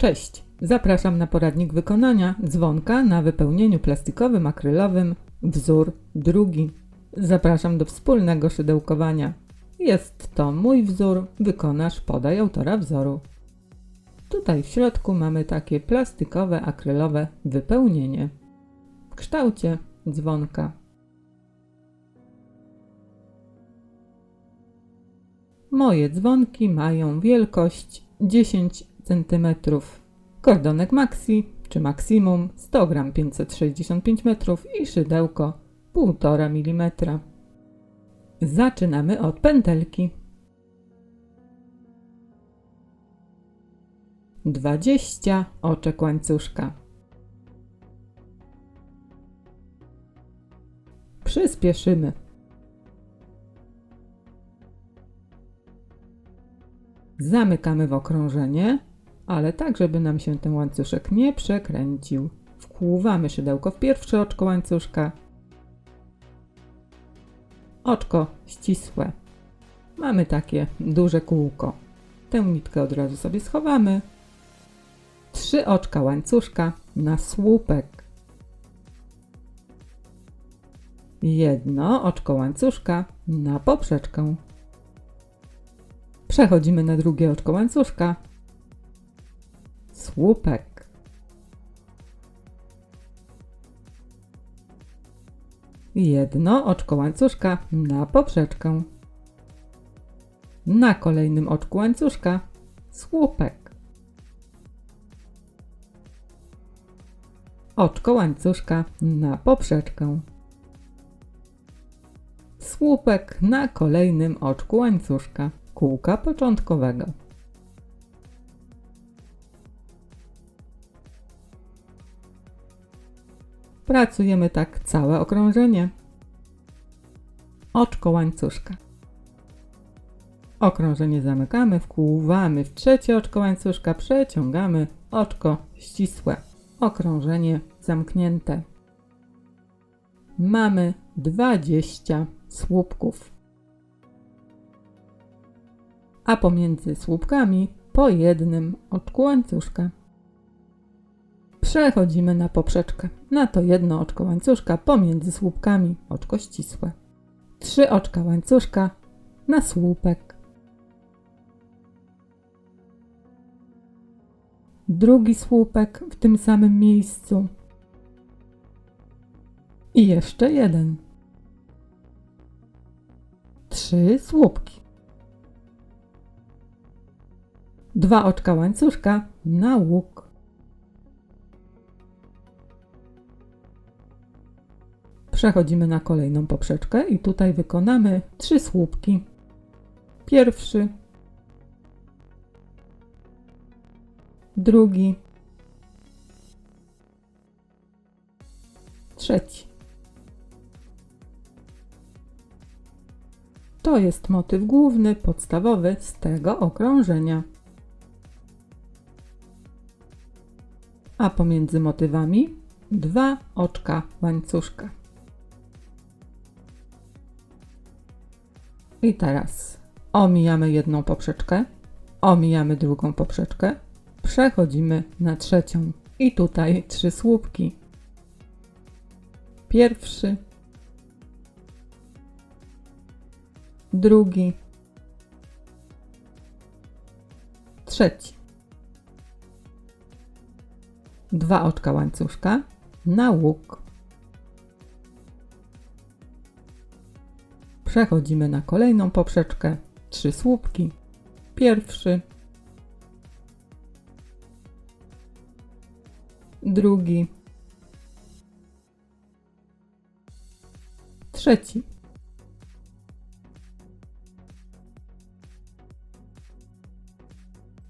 Cześć! Zapraszam na poradnik wykonania dzwonka na wypełnieniu plastikowym akrylowym wzór drugi. Zapraszam do wspólnego szydełkowania. Jest to mój wzór, wykonasz podaj autora wzoru. Tutaj w środku mamy takie plastikowe akrylowe wypełnienie w kształcie dzwonka. Moje dzwonki mają wielkość 10 cm. Kordonek maxi czy maksimum 100 g 565 metrów i szydełko 1,5 mm. Zaczynamy od pętelki. 20 oczek łańcuszka. Przyspieszymy. Zamykamy w okrążenie, ale tak, żeby nam się ten łańcuszek nie przekręcił. Wkłuwamy szydełko w pierwsze oczko łańcuszka. Oczko ścisłe. Mamy takie duże kółko. Tę nitkę od razu sobie schowamy. Trzy oczka łańcuszka na słupek. Jedno oczko łańcuszka na poprzeczkę. Przechodzimy na drugie oczko łańcuszka. Słupek. Jedno oczko łańcuszka na poprzeczkę. Na kolejnym oczku łańcuszka słupek. Oczko łańcuszka na poprzeczkę. Słupek na kolejnym oczku łańcuszka kółka początkowego. Pracujemy tak całe okrążenie. Oczko łańcuszka. Okrążenie zamykamy, wkłuwamy w trzecie oczko łańcuszka, przeciągamy oczko ścisłe. Okrążenie zamknięte. Mamy 20 słupków. A pomiędzy słupkami po jednym oczku łańcuszka. Przechodzimy na poprzeczkę. Na to jedno oczko łańcuszka pomiędzy słupkami, oczko ścisłe. Trzy oczka łańcuszka na słupek. Drugi słupek w tym samym miejscu. I jeszcze jeden. Trzy słupki. Dwa oczka łańcuszka na łuk. Przechodzimy na kolejną poprzeczkę i tutaj wykonamy trzy słupki. Pierwszy, drugi, trzeci. To jest motyw główny, podstawowy z tego okrążenia. A pomiędzy motywami dwa oczka łańcuszka. I teraz omijamy jedną poprzeczkę, omijamy drugą poprzeczkę, przechodzimy na trzecią. I tutaj trzy słupki. Pierwszy, drugi, trzeci. Dwa oczka łańcuszka na łuk. Przechodzimy na kolejną poprzeczkę. Trzy słupki. Pierwszy, drugi, trzeci.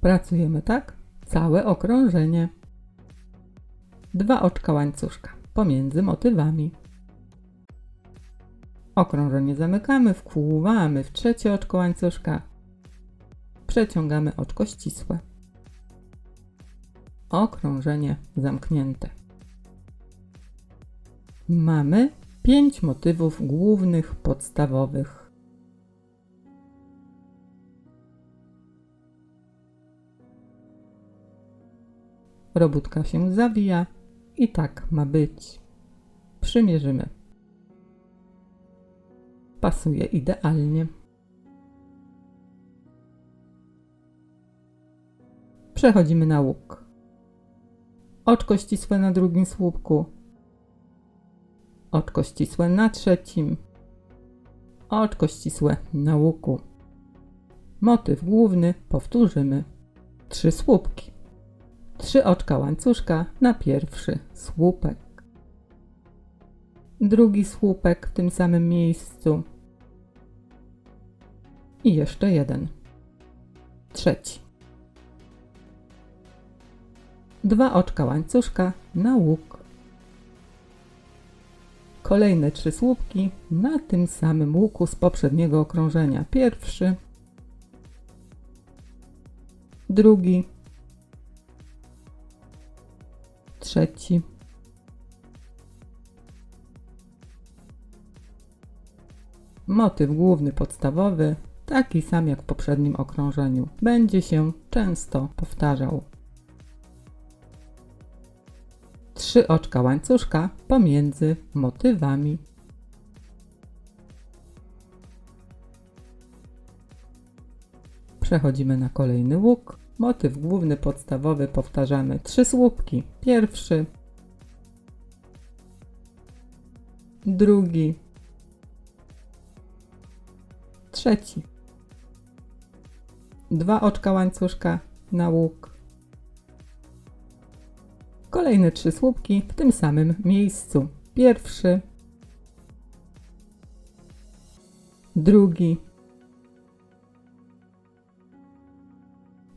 Pracujemy tak całe okrążenie. Dwa oczka łańcuszka pomiędzy motywami. Okrążenie zamykamy, wkłuwamy w trzecie oczko łańcuszka. Przeciągamy oczko ścisłe. Okrążenie zamknięte. Mamy pięć motywów głównych, podstawowych. Robótka się zawija i tak ma być. Przymierzymy. Pasuje idealnie. Przechodzimy na łuk. Oczko ścisłe na drugim słupku. Oczko ścisłe na trzecim. Oczko ścisłe na łuku. Motyw główny powtórzymy. Trzy słupki. Trzy oczka łańcuszka na pierwszy słupek. Drugi słupek w tym samym miejscu. I jeszcze jeden. Trzeci. Dwa oczka łańcuszka na łuk. Kolejne trzy słupki na tym samym łuku z poprzedniego okrążenia. Pierwszy, drugi, trzeci, motyw główny podstawowy, taki sam jak w poprzednim okrążeniu, będzie się często powtarzał. Trzy oczka łańcuszka pomiędzy motywami. Przechodzimy na kolejny łuk. Motyw główny podstawowy powtarzamy trzy słupki. Pierwszy, drugi, trzeci. Dwa oczka łańcuszka na łuk. Kolejne trzy słupki w tym samym miejscu. Pierwszy, drugi,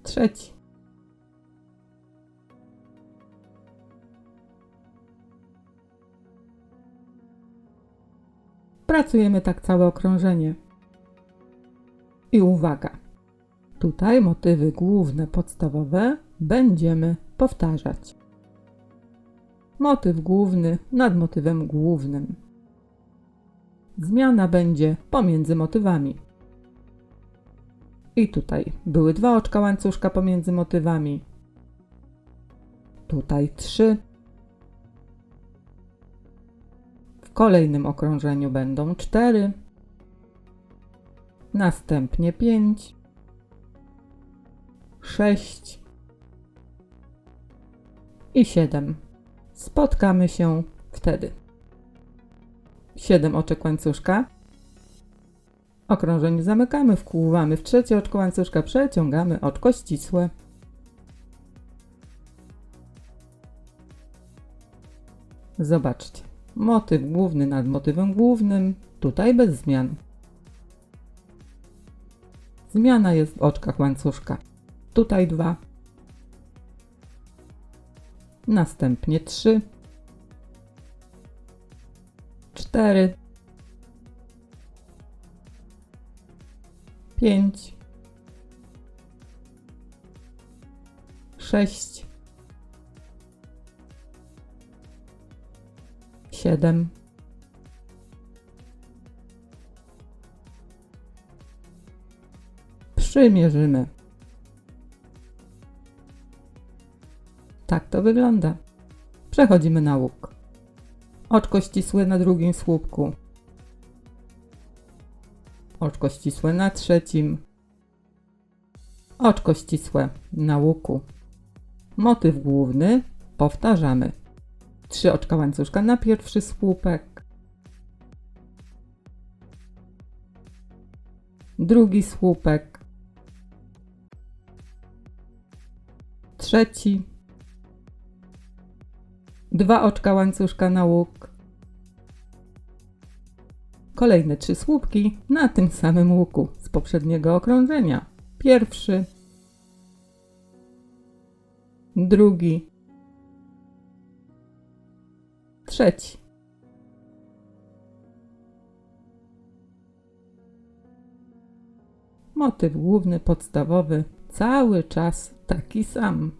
trzeci. Pracujemy tak całe okrążenie. I uwaga, tutaj motywy główne, podstawowe będziemy powtarzać. Motyw główny nad motywem głównym. Zmiana będzie pomiędzy motywami. I tutaj były dwa oczka łańcuszka pomiędzy motywami. Tutaj trzy. W kolejnym okrążeniu będą cztery. Następnie pięć. Sześć. I siedem. Spotkamy się wtedy. Siedem oczek łańcuszka. Okrążenie zamykamy, wkłuwamy w trzecie oczko łańcuszka, przeciągamy oczko ścisłe. Zobaczcie. Motyw główny nad motywem głównym, tutaj bez zmian. Zmiana jest w oczkach łańcuszka. Tutaj dwa, następnie trzy, cztery, pięć, sześć, siedem, przymierzymy. To wygląda. Przechodzimy na łuk. Oczko ścisłe na drugim słupku. Oczko ścisłe na trzecim. Oczko ścisłe na łuku. Motyw główny powtarzamy. Trzy oczka łańcuszka na pierwszy słupek. Drugi słupek. Trzeci. Dwa oczka łańcuszka na łuk. Kolejne trzy słupki na tym samym łuku z poprzedniego okrążenia. Pierwszy. Drugi. Trzeci. Motyw główny, podstawowy, cały czas taki sam.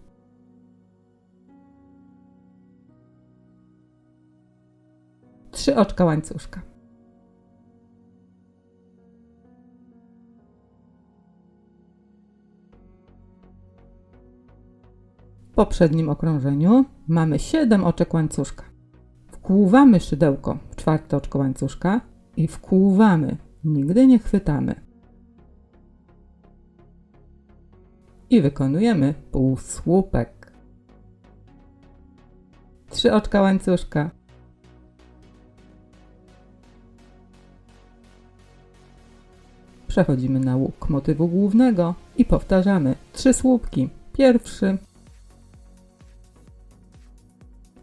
Trzy oczka łańcuszka. poprzednim okrążeniu mamy 7 oczek łańcuszka. Wkłuwamy szydełko w czwarte oczko łańcuszka i wkłuwamy, nigdy nie chwytamy. I wykonujemy półsłupek. Trzy oczka łańcuszka. Przechodzimy na łuk motywu głównego i powtarzamy trzy słupki. Pierwszy,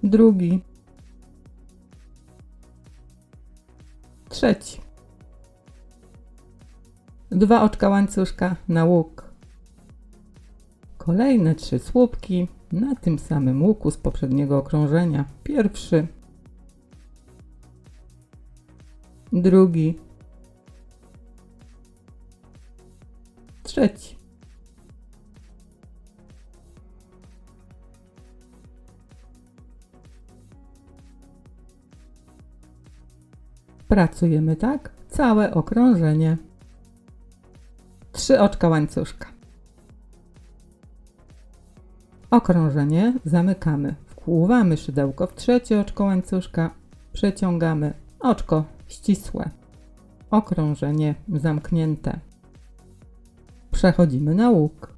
drugi, trzeci. Dwa oczka łańcuszka na łuk. Kolejne trzy słupki na tym samym łuku z poprzedniego okrążenia. Pierwszy, drugi, trzeci. Pracujemy tak całe okrążenie. Trzy oczka łańcuszka. Okrążenie zamykamy. Wkłuwamy szydełko w trzecie oczko łańcuszka. Przeciągamy oczko ścisłe. Okrążenie zamknięte. Przechodzimy na łuk.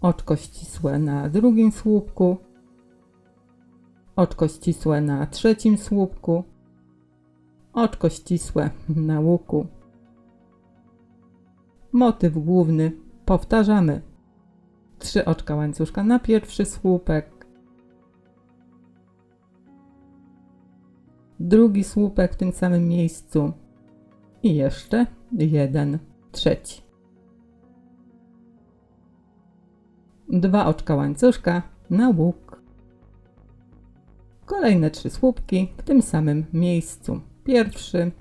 Oczko ścisłe na drugim słupku. Oczko ścisłe na trzecim słupku. Oczko ścisłe na łuku. Motyw główny powtarzamy. Trzy oczka łańcuszka na pierwszy słupek. Drugi słupek w tym samym miejscu. I jeszcze jeden trzeci. Dwa oczka łańcuszka na łuk. Kolejne trzy słupki w tym samym miejscu. Pierwszy,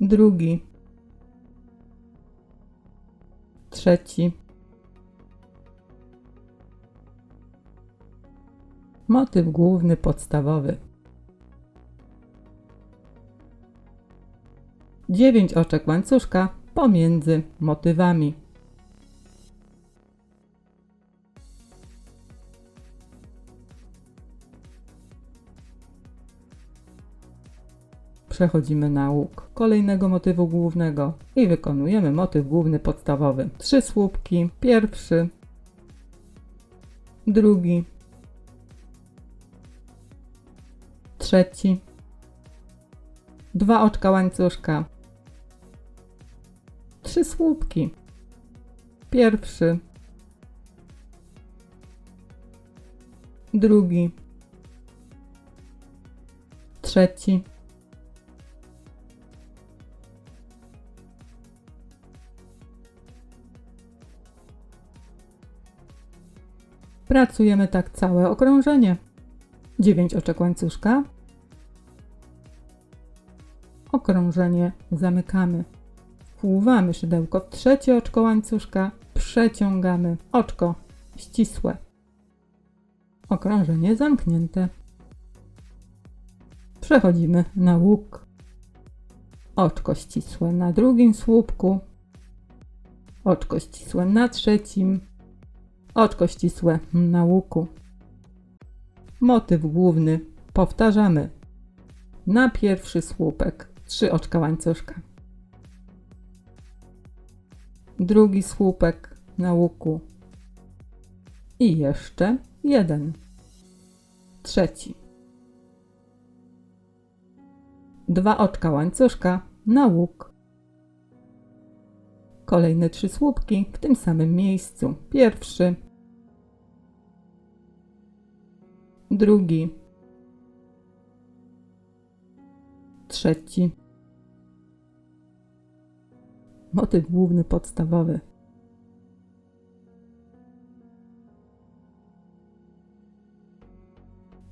drugi, trzeci. Motyw główny podstawowy. Dziewięć oczek łańcuszka pomiędzy motywami. Przechodzimy na łuk kolejnego motywu głównego i wykonujemy motyw główny podstawowy. Trzy słupki, pierwszy, drugi, trzeci, dwa oczka łańcuszka, trzy słupki, pierwszy, drugi, trzeci, Pracujemy tak całe okrążenie. 9 oczek łańcuszka. Okrążenie zamykamy. Wkłuwamy szydełko w trzecie oczko łańcuszka. Przeciągamy oczko ścisłe. Okrążenie zamknięte. Przechodzimy na łuk. Oczko ścisłe na drugim słupku. Oczko ścisłe na trzecim Oczko ścisłe na łuku. Motyw główny powtarzamy. Na pierwszy słupek trzy oczka łańcuszka. Drugi słupek na łuku. I jeszcze jeden. Trzeci. Dwa oczka łańcuszka na łuk. Kolejne trzy słupki w tym samym miejscu. Pierwszy, drugi, trzeci. Motyw główny podstawowy.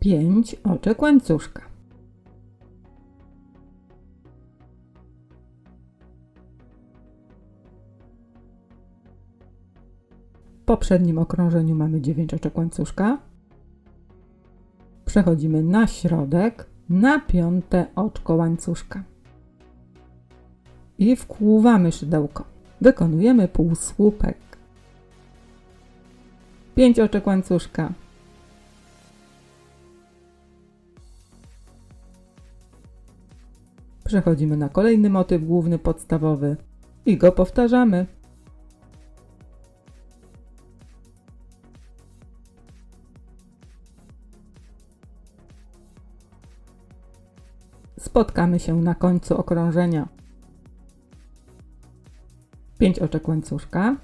Pięć oczek łańcuszka. W poprzednim okrążeniu mamy 9 oczek łańcuszka, Przechodzimy na środek, na piąte oczko łańcuszka. I wkłuwamy szydełko. Wykonujemy półsłupek. 5 oczek łańcuszka, Przechodzimy na kolejny motyw główny podstawowy i go powtarzamy. Spotkamy się na końcu okrążenia. 5 oczek łańcuszka.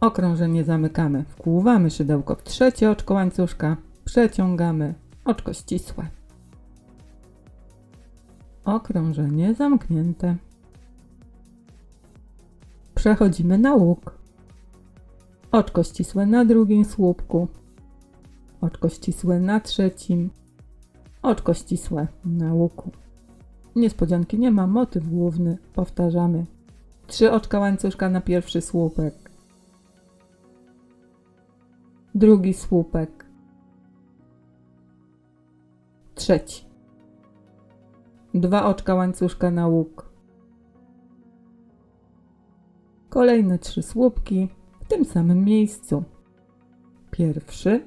Okrążenie zamykamy, wkłuwamy szydełko w trzecie oczko łańcuszka, przeciągamy oczko ścisłe. Okrążenie zamknięte. Przechodzimy na łuk. Oczko ścisłe na drugim słupku. Oczko ścisłe na trzecim. Oczko ścisłe na łuku. Niespodzianki nie ma, motyw główny. Powtarzamy. Trzy oczka łańcuszka na pierwszy słupek drugi słupek, trzeci. Dwa oczka łańcuszka na łuk. Kolejne trzy słupki tym samym miejscu. Pierwszy,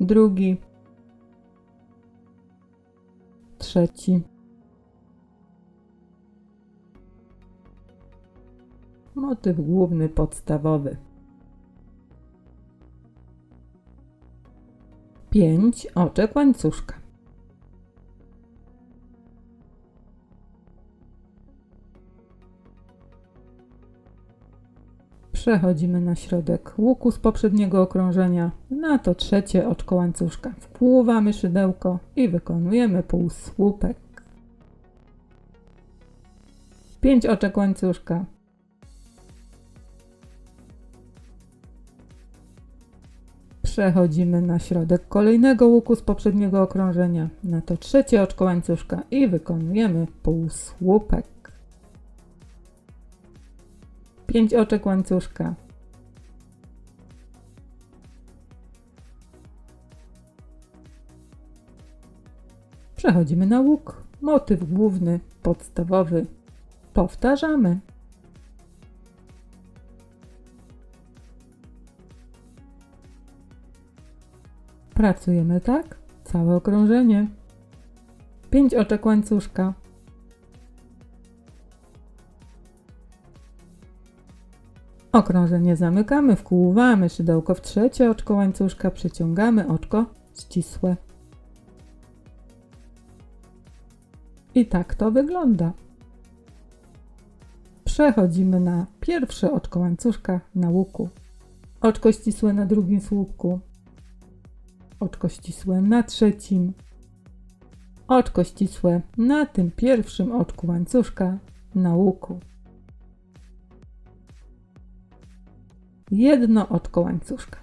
drugi, trzeci. Motyw główny podstawowy. 5 oczek łańcuszka. Przechodzimy na środek łuku z poprzedniego okrążenia, na to trzecie oczko łańcuszka. Wpływamy szydełko i wykonujemy półsłupek. 5 oczek łańcuszka. Przechodzimy na środek kolejnego łuku z poprzedniego okrążenia, na to trzecie oczko łańcuszka i wykonujemy półsłupek. 5 oczek łańcuszka. Przechodzimy na łuk, motyw główny, podstawowy. Powtarzamy. Pracujemy tak całe okrążenie. 5 oczek łańcuszka. Okrążenie zamykamy, wkłuwamy szydełko w trzecie oczko łańcuszka, przeciągamy oczko ścisłe. I tak to wygląda. Przechodzimy na pierwsze oczko łańcuszka na łuku. Oczko ścisłe na drugim słupku oczko ścisłe na trzecim, oczko ścisłe na tym pierwszym oczku łańcuszka na łuku. Jedno oczko łańcuszka.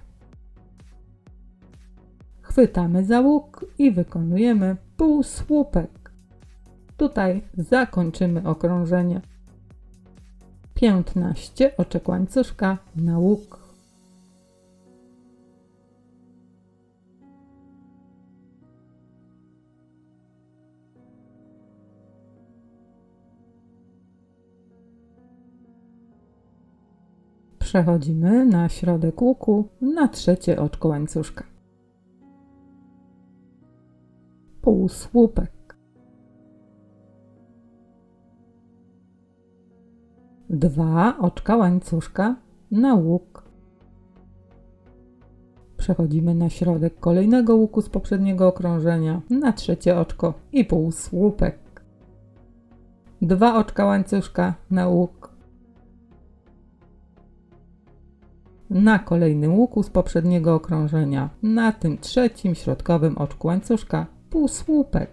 Chwytamy za łuk i wykonujemy półsłupek. Tutaj zakończymy okrążenie. 15 oczek łańcuszka na łuk. Przechodzimy na środek łuku, na trzecie oczko łańcuszka. Półsłupek. Dwa oczka łańcuszka na łuk. Przechodzimy na środek kolejnego łuku z poprzedniego okrążenia, na trzecie oczko i półsłupek. Dwa oczka łańcuszka na łuk. Na kolejnym łuku z poprzedniego okrążenia, na tym trzecim środkowym oczku łańcuszka półsłupek.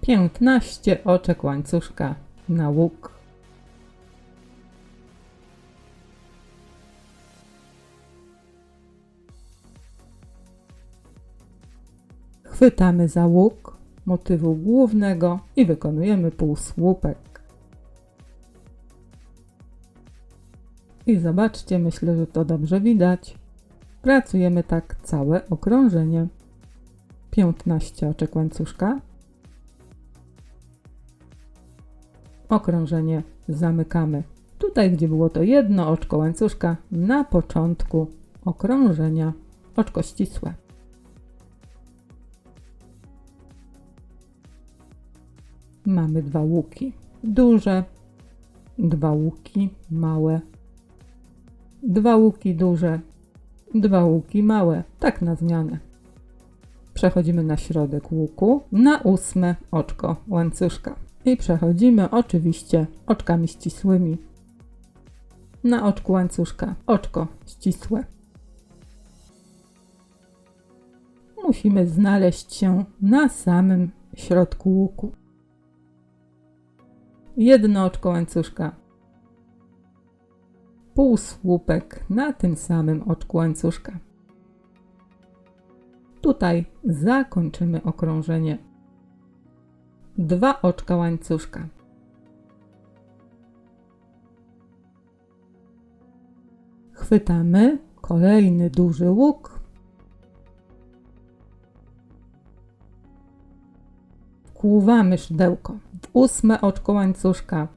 15 oczek łańcuszka na łuk. Chwytamy za łuk motywu głównego i wykonujemy półsłupek. I zobaczcie, myślę, że to dobrze widać. Pracujemy tak całe okrążenie. 15 oczek łańcuszka. Okrążenie zamykamy. Tutaj, gdzie było to jedno oczko łańcuszka, na początku okrążenia oczko ścisłe. Mamy dwa łuki duże, dwa łuki małe, dwa łuki duże, dwa łuki małe, tak na zmianę. Przechodzimy na środek łuku, na ósme oczko łańcuszka. I przechodzimy oczywiście oczkami ścisłymi. Na oczku łańcuszka oczko ścisłe. Musimy znaleźć się na samym środku łuku. Jedno oczko łańcuszka. Półsłupek na tym samym oczku łańcuszka. Tutaj zakończymy okrążenie. Dwa oczka łańcuszka. Chwytamy kolejny duży łuk. Wkłuwamy szydełko w ósme oczko łańcuszka.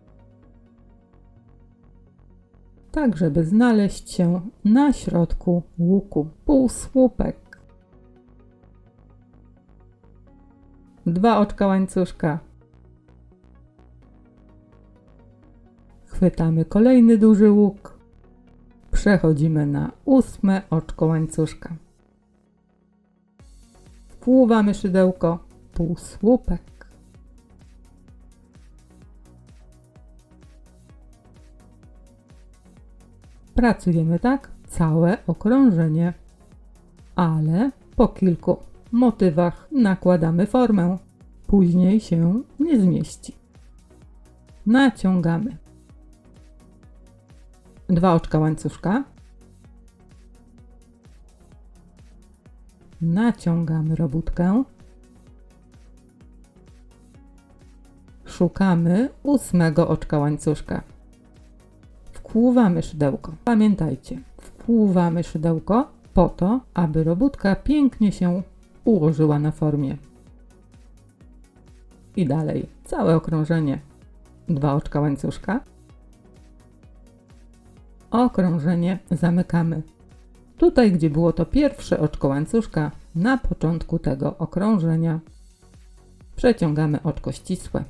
Tak, żeby znaleźć się na środku łuku. Półsłupek. Dwa oczka łańcuszka. Chwytamy kolejny duży łuk. Przechodzimy na ósme oczko łańcuszka. Wpływamy szydełko, półsłupek. Pracujemy tak całe okrążenie, ale po kilku motywach nakładamy formę. Później się nie zmieści. Naciągamy. Dwa oczka łańcuszka. Naciągamy robótkę. Szukamy ósmego oczka łańcuszka. Wkłuwamy szydełko. Pamiętajcie, wkłuwamy szydełko po to, aby robótka pięknie się ułożyła na formie. I dalej całe okrążenie. Dwa oczka łańcuszka. Okrążenie zamykamy. Tutaj, gdzie było to pierwsze oczko łańcuszka, na początku tego okrążenia przeciągamy oczko ścisłe.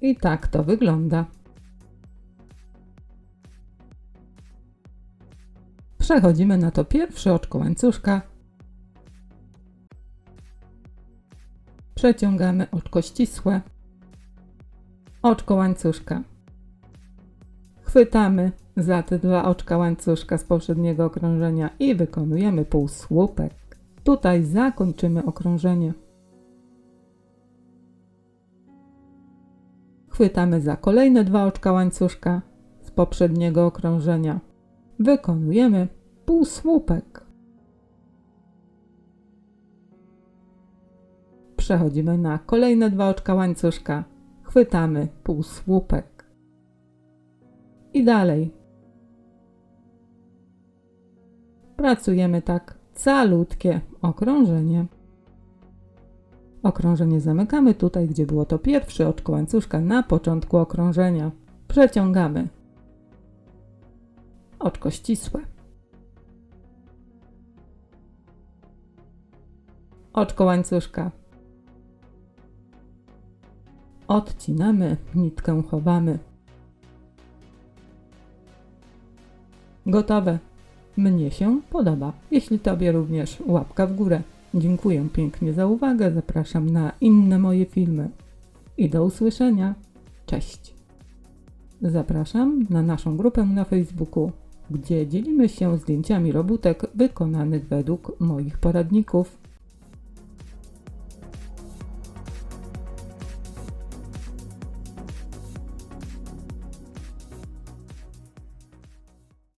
I tak to wygląda. Przechodzimy na to pierwsze oczko łańcuszka. Przeciągamy oczko ścisłe. Oczko łańcuszka. Chwytamy za te dwa oczka łańcuszka z poprzedniego okrążenia i wykonujemy półsłupek. Tutaj zakończymy okrążenie. Chwytamy za kolejne dwa oczka łańcuszka z poprzedniego okrążenia. Wykonujemy półsłupek. Przechodzimy na kolejne dwa oczka łańcuszka. Chwytamy półsłupek. I dalej. Pracujemy tak calutkie okrążenie. Okrążenie zamykamy tutaj, gdzie było to pierwsze oczko łańcuszka na początku okrążenia. Przeciągamy. Oczko ścisłe. Oczko łańcuszka. Odcinamy, nitkę chowamy. Gotowe. Mnie się podoba. Jeśli Tobie również łapka w górę. Dziękuję pięknie za uwagę. Zapraszam na inne moje filmy. I do usłyszenia. Cześć. Zapraszam na naszą grupę na Facebooku, gdzie dzielimy się zdjęciami robótek wykonanych według moich poradników.